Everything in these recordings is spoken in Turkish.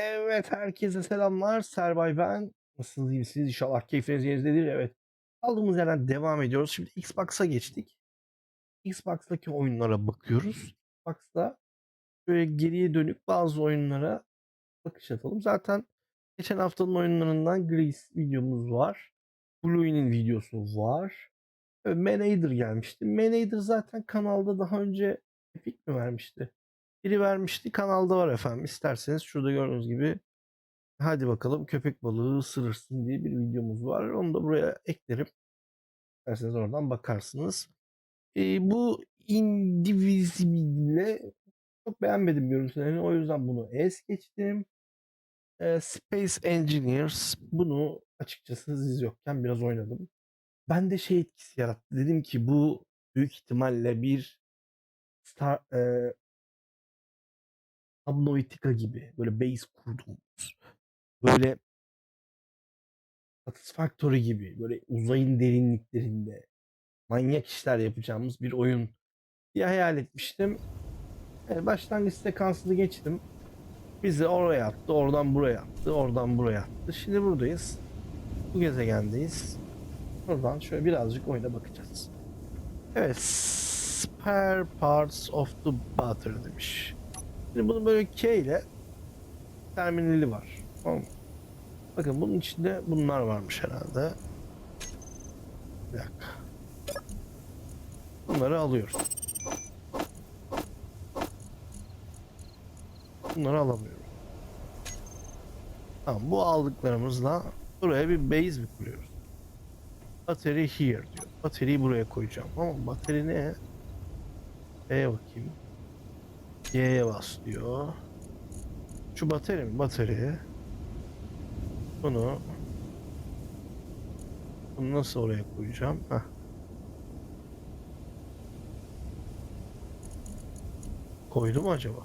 Evet, herkese selamlar. Serbay ben. Nasılsınız, iyi misiniz? İnşallah keyfiniz yerindedir. Evet. Kaldığımız yerden devam ediyoruz. Şimdi Xbox'a geçtik. Xbox'taki oyunlara bakıyoruz. Xbox'ta böyle geriye dönük bazı oyunlara bakış atalım. Zaten geçen haftanın oyunlarından Grease videomuz var. Blue'nin videosu var. Manader gelmişti. Manader zaten kanalda daha önce Epic mi vermişti? Biri vermişti. Kanalda var efendim. İsterseniz şurada gördüğünüz gibi hadi bakalım köpek balığı ısırırsın diye bir videomuz var. Onu da buraya eklerim. İsterseniz oradan bakarsınız. Ee, bu Indivisible çok beğenmedim görüntülerini. O yüzden bunu es geçtim. Ee, Space Engineers bunu açıkçası siz yokken biraz oynadım. Ben de şey etkisi yarattı. Dedim ki bu büyük ihtimalle bir Star, e, Subnautica gibi böyle base kurduğumuz böyle Satisfactory gibi böyle uzayın derinliklerinde manyak işler yapacağımız bir oyun diye hayal etmiştim. E, başlangıç sekansını geçtim. Bizi oraya attı, oradan buraya attı, oradan buraya attı. Şimdi buradayız. Bu gezegendeyiz. Buradan şöyle birazcık oyuna bakacağız. Evet, spare parts of the battery demiş. Şimdi bunun böyle K ile terminali var. Tamam? Bakın bunun içinde bunlar varmış herhalde. Bir dakika. Bunları alıyoruz. Bunları alamıyorum. Tamam bu aldıklarımızla buraya bir base mi kuruyoruz? Battery here diyor. Bataryayı buraya koyacağım. Ama bateri ne? B'ye bakayım. Y'ye bas diyor. Şu bateri mi? Bateri. Bunu bunu nasıl oraya koyacağım? Heh. Koydu mu acaba?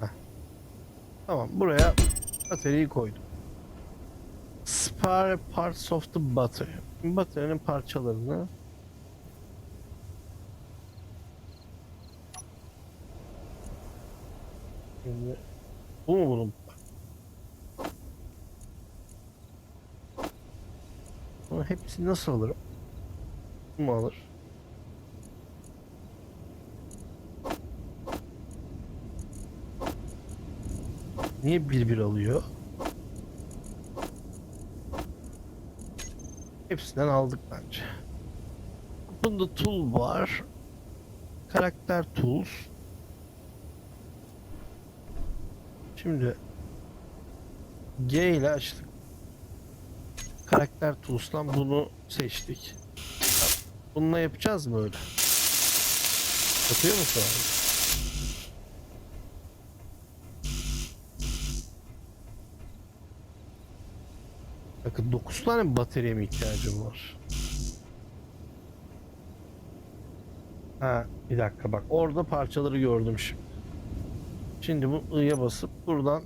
Heh. Tamam buraya bataryayı koydum. Spare parts of the battery. Bataryanın parçalarını Şimdi bu mu bunun? Ama hepsini nasıl alırım? Bu mu alır? Niye bir bir alıyor? Hepsinden aldık bence. Bunda tool var. Karakter tools. Şimdi G ile açtık. Karakter Tools'tan bunu seçtik. Bununla yapacağız mı öyle? Yapıyor musun abi? Bakın 9 tane bataryaya mı ihtiyacım var? Ha bir dakika bak orada parçaları gördüm şimdi. Şimdi bu i'ye basıp buradan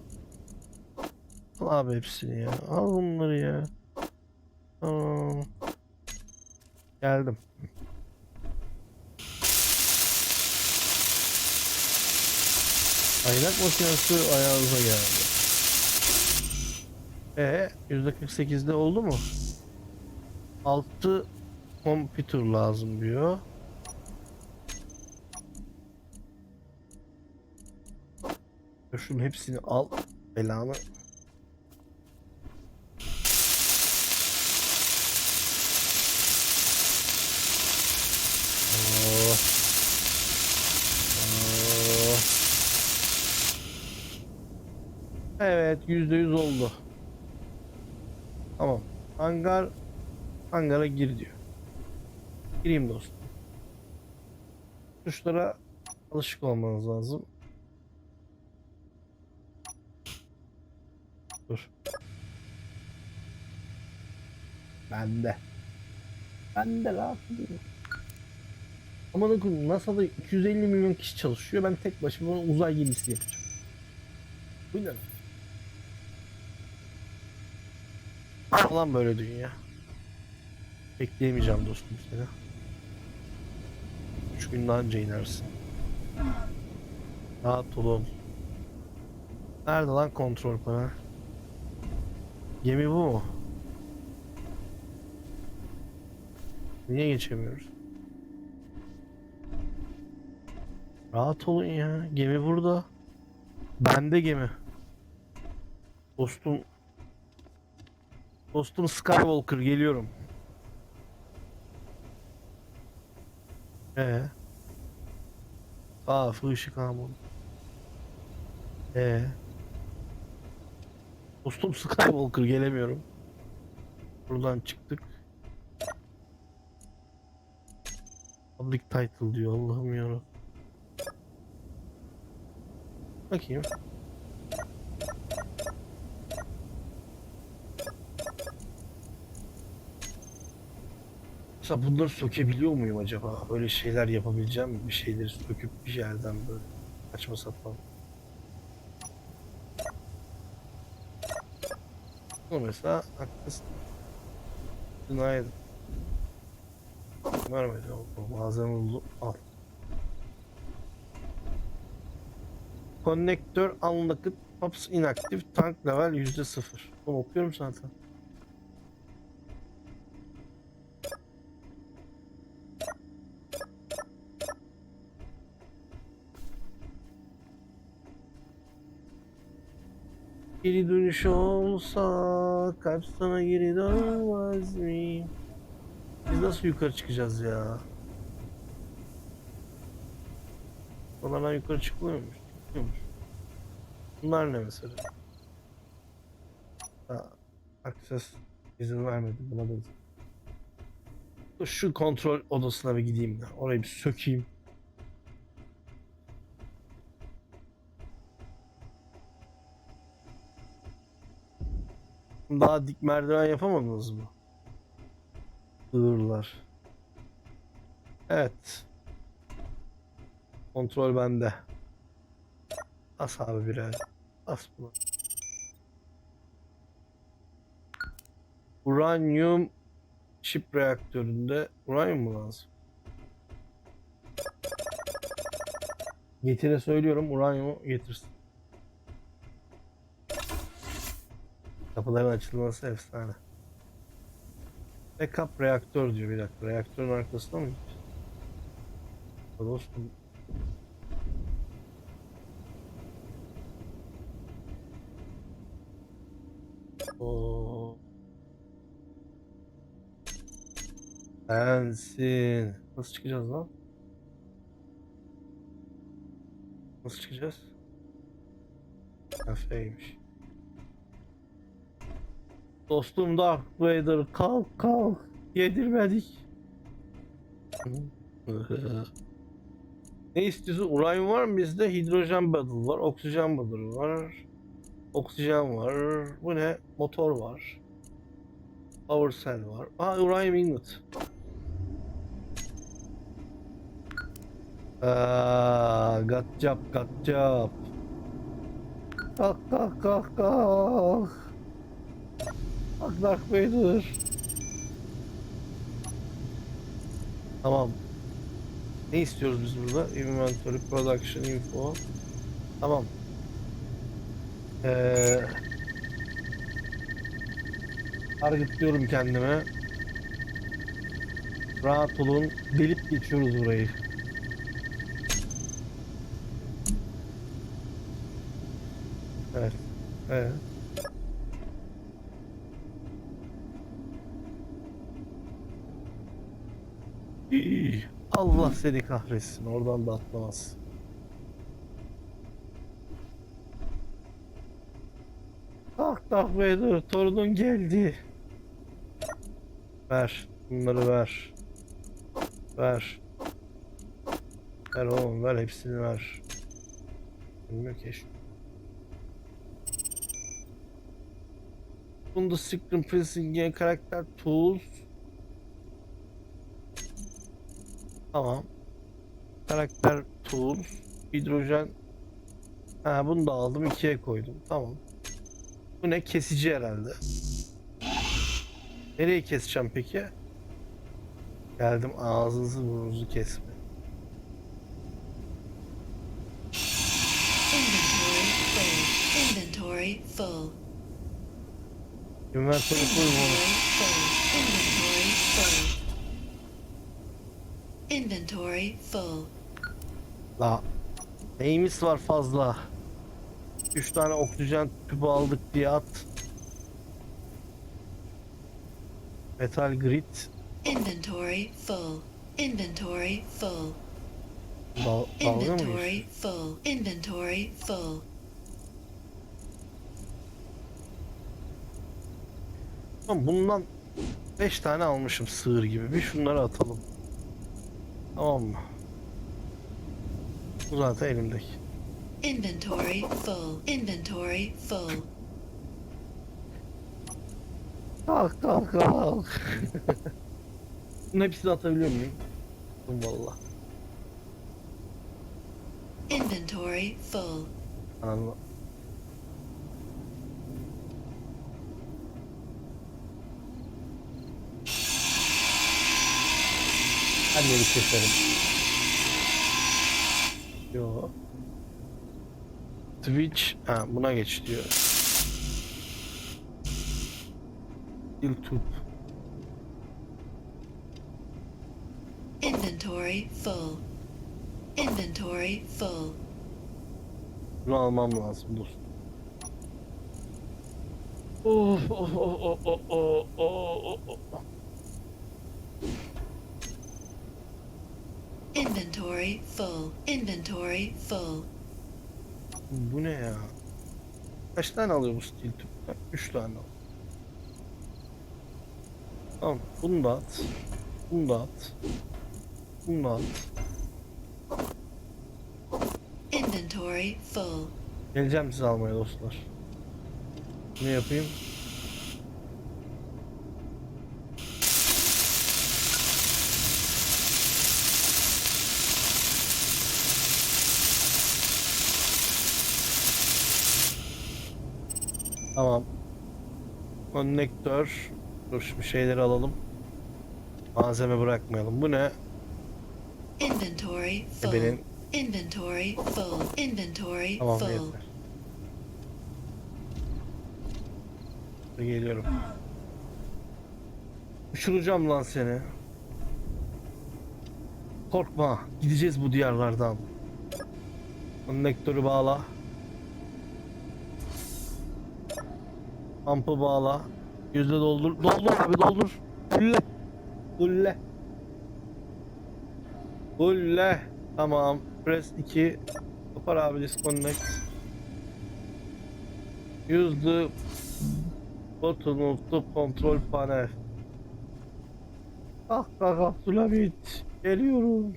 al abi hepsini ya. Al bunları ya. Tamam. Geldim. Kaynak makinesi ayağınıza geldi. E %48'de oldu mu? 6 computer lazım diyor. Şunun hepsini al. Belanı. Oh. Oh. Evet yüzde yüz oldu. Tamam. Hangar hangara gir diyor. Gireyim dostum. Tuşlara alışık olmanız lazım. Dur. Bende. Bende la. Aman okudum NASA'da 250 milyon kişi çalışıyor. Ben tek başıma uzay gemisi yapacağım. Bu ne? lan? Falan böyle dünya. Bekleyemeyeceğim dostum seni. Üç gün daha önce inersin. Rahat olun. Nerede lan kontrol panel? Gemi bu mu? Niye geçemiyoruz? Rahat olun ya. Gemi burada. Bende gemi. Dostum. Dostum Skywalker geliyorum. Ee. Aa, ışık almadı. Ee. Dostum Skywalker gelemiyorum. Buradan çıktık. Public title diyor Allah'ım yarabbim. Bakayım. Mesela bunları sökebiliyor muyum acaba? Böyle şeyler yapabileceğim mi? Bir şeyleri söküp bir yerden böyle saçma sapan. Mesela haklısın. Günaydın. Vermedi o malzeme buldu. Al. Konnektör unlocked. Pops inactive. Tank level %0. Bunu okuyorum zaten. Geri dönüş olsa kalp sana geri dönmez mi? Biz nasıl yukarı çıkacağız ya? Onlardan yukarı çıkmıyormuş. Çıkmıyormuş. Bunlar ne mesela? Ha, akses izin vermedi buna da. Şu kontrol odasına bir gideyim de. Orayı bir sökeyim. Daha dik merdiven yapamadınız mı? Sığırlar. Evet. Kontrol bende. Bas abi birer. Bas bunu. Uranyum çip reaktöründe uranyum mu lazım? Getire söylüyorum uranyumu getirsin. Kapıların açılması efsane. Backup reaktör diyor bir dakika. Reaktörün arkasında mı? Ya Dostum. Oo. Sensin. Nasıl çıkacağız lan? Nasıl çıkacağız? Kafeymiş. Dostum Darth Vader kalk kalk. Yedirmedik. ne istiyorsun? Uranyum var mı bizde? Hidrojen bottle var. Oksijen bottle var. Oksijen var. Bu ne? Motor var. Power cell var. Aa uranyum ingot. Aa, got job, got job. Kalk kalk kalk kalk. Bak Darth Vader. Tamam. Ne istiyoruz biz burada? Inventory, production, info. Tamam. Ee, targetlıyorum kendime. Rahat olun. Delip geçiyoruz burayı. Evet. Evet. İyi. Allah seni kahretsin. Oradan da atlamaz. Ah Darth Vader torunun geldi. Ver. Bunları ver. Ver. Ver oğlum ver hepsini ver. Bilmiyor ki. Bunda Screen Printing karakter tools Tamam. Karakter tools, hidrojen. Ha bunu da aldım ikiye koydum. Tamam. Bu ne kesici herhalde. Nereye keseceğim peki? Geldim ağzınızı burnunuzu kesme. Inventory full. Inventory full. Inventory full? Inventory full. Inventory full. La. Neyimiz var fazla? 3 tane oksijen tüpü aldık diye at. Metal grid. Inventory full. Inventory full. Dal Inventory full. Inventory full. Bundan 5 tane almışım sığır gibi. Bir şunları atalım. Tamam mı? Bu zaten elimdeki. Inventory full. Inventory full. Kalk kalk kalk. Bunun hepsini atabiliyor muyum? Valla. Inventory full. Anladım. Her yeri keserim. Yo. Twitch, ha buna geç diyor. YouTube. Inventory full. Inventory full. Bunu almam lazım dostum. Of of of of of of of of of. Inventory full. Inventory full. Bu ne ya? Kaç tane alıyor bu stil tüp? 3 tane al. Tamam, bunu da at. Bunu da at. Bunu da at. Inventory full. Geleceğim sizi almaya dostlar. Ne yapayım? Tamam. Konnektör. Dur şu şeyleri alalım. Malzeme bırakmayalım. Bu ne? Inventory full. Benim Inventory full. Inventory tamam full. yeter. Geliyorum. Uçuracağım lan seni. Korkma. Gideceğiz bu diyarlardan. Konnektörü bağla. Ampı bağla. Yüzde doldur. Doldur abi doldur. Fulle. Fulle. Fulle. Tamam. Press 2. Kopar abi disconnect. The button of the control panel. Ah ah Abdülhamit. Geliyorum.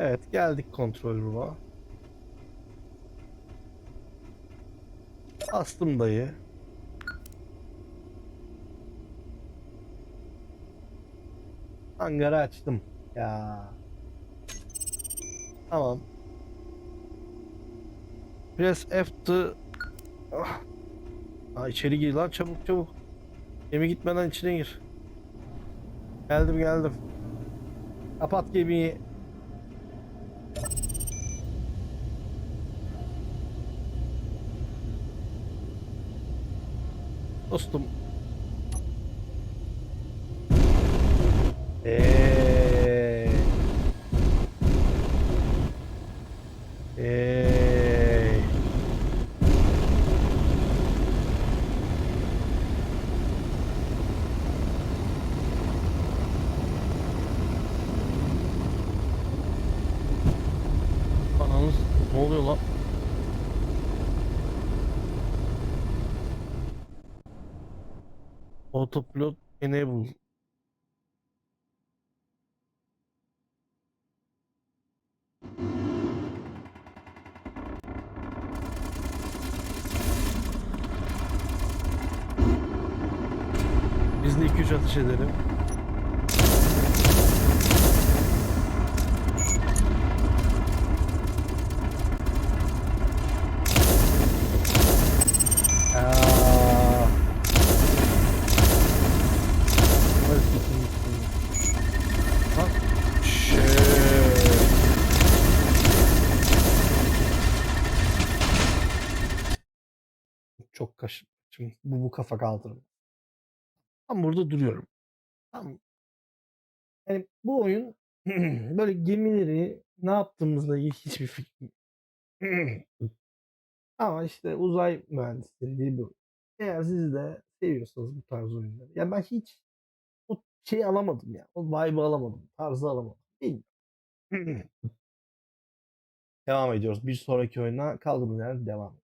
Evet geldik kontrol room'a. Astım dayı. Hangarı açtım. Ya. Tamam. Press F to... Ah. Aa, içeri gir lan çabuk çabuk. Gemi gitmeden içine gir. Geldim geldim. Kapat gemiyi. Dostum. Eee. Eee. Ananız ne oluyor lan? Autopilot enable. Biz de 2-3 atış edelim. Çok kaşım. Şimdi bu, bu kafa kaldırım. Tam burada duruyorum. Tam yani bu oyun böyle gemileri ne yaptığımızla ilgili hiçbir fikrim. Ama işte uzay mühendisleri diye bir oyun. Eğer siz de seviyorsanız bu tarz oyunları. Ya ben hiç o şeyi alamadım ya. O vibe'ı alamadım. Tarzı alamadım. Bilmiyorum. devam ediyoruz. Bir sonraki oyuna kaldığımız yerden devam.